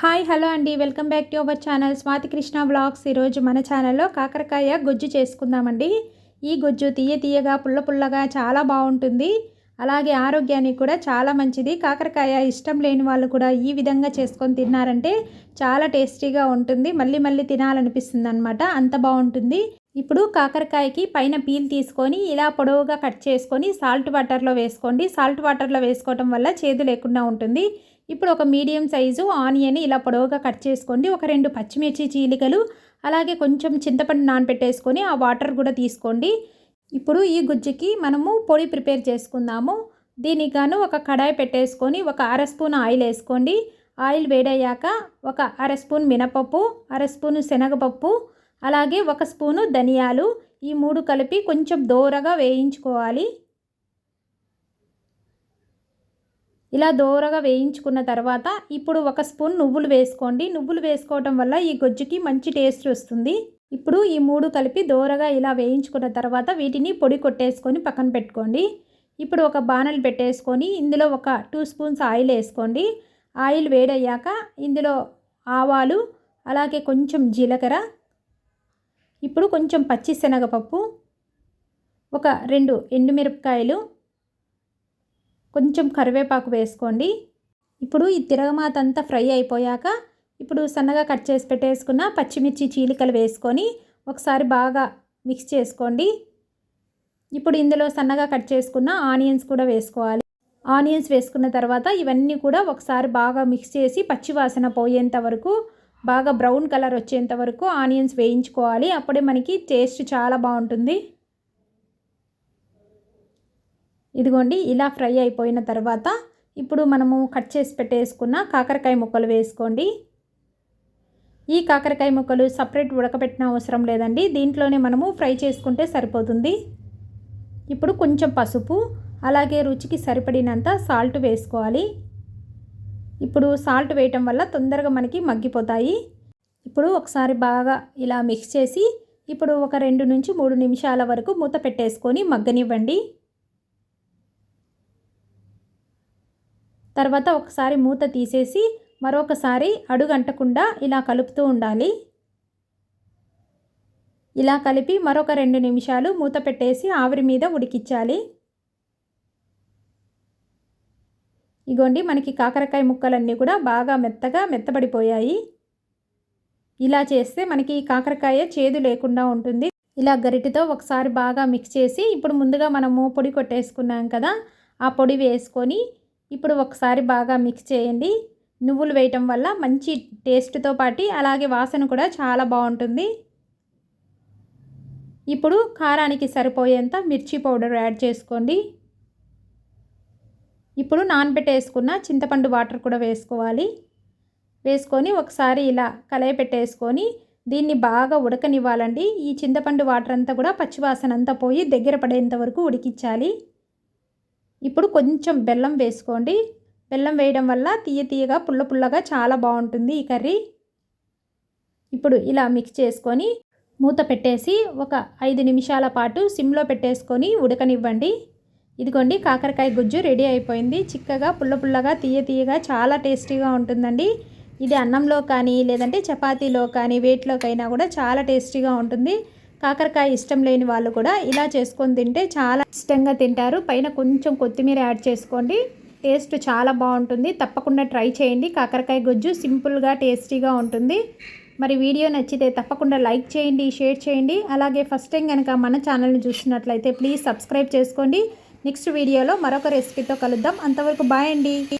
Hi hello అండి. Welcome back to our channel Swathi Krishna blogs ఈరోజు మన ఛానల్లో కాకరకాయ గుజ్జు చేసుకుందామండి. ఈ గుజ్జు తీయ తీయగా పుల్ల పుల్లగా చాలా బాగుంటుంది. అలాగే ఆరోగ్యానికి కూడా చాలా మంచిది. కాకరకాయ ఇష్టం లేని వాళ్ళు కూడా ఈ విధంగా చేసుకొని తిన్నారంటే చాలా టేస్టీగా ఉంటుంది. మళ్ళీ మళ్ళీ తినాలనిపిస్తుంది అనమాట అంత బాగుంటుంది. ఇప్పుడు కాకరకాయకి పైన పీల్ తీసుకొని ఇలా పొడవుగా కట్ చేసుకొని సాల్ట్ వాటర్లో వేసుకోండి. సాల్ట్ వాటర్లో వేసుకోవటం వల్ల చేదు లేకుండా ఉంటుంది. ఇప్పుడు ఒక మీడియం సైజు ఆనియన్ ఇలా పొడవుగా కట్ చేసుకోండి. ఒక రెండు పచ్చిమిర్చి చీలికలు అలాగే కొంచెం చింతపండు నానబెట్టేసుకొని ఆ వాటర్ కూడా తీసుకోండి. ఇప్పుడు ఈ గుజ్జుకి మనము పొడి ప్రిపేర్ చేసుకుందాము. దీనికి గాను ఒక కడాయి పెట్టేసుకొని ఒక అర స్పూన్ ఆయిల్ వేసుకోండి. ఆయిల్ వేడయ్యాక ఒక అర స్పూన్ మినపప్పు అర స్పూన్ శనగపప్పు అలాగే ఒక స్పూను ధనియాలు. ఈ మూడు కలిపి కొంచెం దోరగా వేయించుకోవాలి. ఇలా దోరగా వేయించుకున్న తర్వాత ఇప్పుడు ఒక స్పూన్ నువ్వులు వేసుకోండి. నువ్వులు వేసుకోవటం వల్ల ఈ గొజ్జుకి మంచి టేస్ట్ వస్తుంది. ఇప్పుడు ఈ మూడు కలిపి దోరగా ఇలా వేయించుకున్న తర్వాత వీటిని పొడి కొట్టేసుకొని పక్కన పెట్టుకోండి. ఇప్పుడు ఒక బాణలు పెట్టేసుకొని ఇందులో ఒక టూ స్పూన్స్ ఆయిల్ వేసుకోండి. ఆయిల్ వేడయ్యాక ఇందులో ఆవాలు అలాగే కొంచెం జీలకర్ర ఇప్పుడు కొంచెం పచ్చి శనగపప్పు ఒక రెండు ఎండుమిరపకాయలు కొంచెం కరివేపాకు వేసుకోండి. ఇప్పుడు ఈ తిరగమాత అంతా ఫ్రై అయిపోయాక ఇప్పుడు సన్నగా కట్ చేసి పెట్టేసుకున్న పచ్చిమిర్చి చీలికలు వేసుకొని ఒకసారి బాగా మిక్స్ చేసుకోండి. ఇప్పుడు ఇందులో సన్నగా కట్ చేసుకున్న ఆనియన్స్ కూడా వేసుకోవాలి. ఆనియన్స్ వేసుకున్న తర్వాత ఇవన్నీ కూడా ఒకసారి బాగా మిక్స్ చేసి పచ్చివాసన పోయేంత వరకు బాగా బ్రౌన్ కలర్ వచ్చేంత వరకు ఆనియన్స్ వేయించుకోవాలి. అప్పుడే మనకి టేస్ట్ చాలా బాగుంటుంది. ఇదిగోండి ఇలా ఫ్రై అయిపోయిన తర్వాత ఇప్పుడు మనము కట్ చేసి పెట్టేసుకున్న కాకరకాయ ముక్కలు వేసుకోండి. ఈ కాకరకాయ ముక్కలు సపరేట్ ఉడకబెట్టిన అవసరం లేదండి. దీంట్లోనే మనము ఫ్రై చేసుకుంటే సరిపోతుంది. ఇప్పుడు కొంచెం పసుపు అలాగే రుచికి సరిపడినంత సాల్ట్ వేసుకోవాలి. ఇప్పుడు సాల్ట్ వేయటం వల్ల తొందరగా మనకి మగ్గిపోతాయి. ఇప్పుడు ఒకసారి బాగా ఇలా మిక్స్ చేసి ఇప్పుడు ఒక రెండు నుంచి మూడు నిమిషాల వరకు మూత పెట్టేసుకొని మగ్గనివ్వండి. తర్వాత ఒకసారి మూత తీసేసి మరొకసారి అడుగంటకుండా ఇలా కలుపుతూ ఉండాలి. ఇలా కలిపి మరొక రెండు నిమిషాలు మూత పెట్టేసి ఆవిరి మీద ఉడికించాలి. ఇగోండి మనకి కాకరకాయ ముక్కలన్నీ కూడా బాగా మెత్తగా మెత్తబడిపోయాయి. ఇలా చేస్తే మనకి కాకరకాయ చేదు లేకుండా ఉంటుంది. ఇలా గరిటితో ఒకసారి బాగా మిక్స్ చేసి ఇప్పుడు ముందుగా మనము పొడి కొట్టేసుకున్నాం కదా ఆ పొడి వేసుకొని ఇప్పుడు ఒకసారి బాగా మిక్స్ చేయండి. నువ్వులు వేయటం వల్ల మంచి టేస్ట్తో పాటి అలాగే వాసన కూడా చాలా బాగుంటుంది. ఇప్పుడు కారానికి సరిపోయేంత మిర్చి పౌడర్ యాడ్ చేసుకోండి. ఇప్పుడు నానబెట్టేసుకున్న చింతపండు వాటర్ కూడా వేసుకోవాలి. వేసుకొని ఒకసారి ఇలా కలయి పెట్టేసుకొని దీన్ని బాగా ఉడకనివ్వాలండి. ఈ చింతపండు వాటర్ అంతా కూడా పచ్చివాసన అంతా పోయి దగ్గర పడేంత వరకు ఉడికించాలి. ఇప్పుడు కొంచెం బెల్లం వేసుకోండి. బెల్లం వేయడం వల్ల తీయ తీయగా పుల్ల పుల్లగా చాలా బాగుంటుంది ఈ కర్రీ. ఇప్పుడు ఇలా మిక్స్ చేసుకొని మూత పెట్టేసి ఒక ఐదు నిమిషాల పాటు సిమ్లో పెట్టేసుకొని ఉడకనివ్వండి. ఇదిగోండి కాకరకాయ గుజ్జు రెడీ అయిపోయింది. చిక్కగా పుల్ల పుల్లగా తీయ తీయగా చాలా టేస్టీగా ఉంటుందండి. ఇది అన్నంలో కానీ లేదంటే చపాతీలో కానీ వేటిలోకైనా కూడా చాలా టేస్టీగా ఉంటుంది. కాకరకాయ ఇష్టం లేని వాళ్ళు కూడా ఇలా చేసుకొని తింటే చాలా ఇష్టంగా తింటారు. పైన కొంచెం కొత్తిమీర యాడ్ చేసుకోండి. టేస్ట్ చాలా బాగుంటుంది. తప్పకుండా ట్రై చేయండి. కాకరకాయ గుజ్జు సింపుల్గా టేస్టీగా ఉంటుంది. మరి వీడియో నచ్చితే తప్పకుండా లైక్ చేయండి షేర్ చేయండి. అలాగే ఫస్ట్ టైం కనుక మన ఛానల్ని చూసినట్లయితే ప్లీజ్ సబ్స్క్రైబ్ చేసుకోండి. నెక్స్ట్ వీడియోలో మరొక రెసిపీతో కలుద్దాం. అంతవరకు బాయ్ అండి.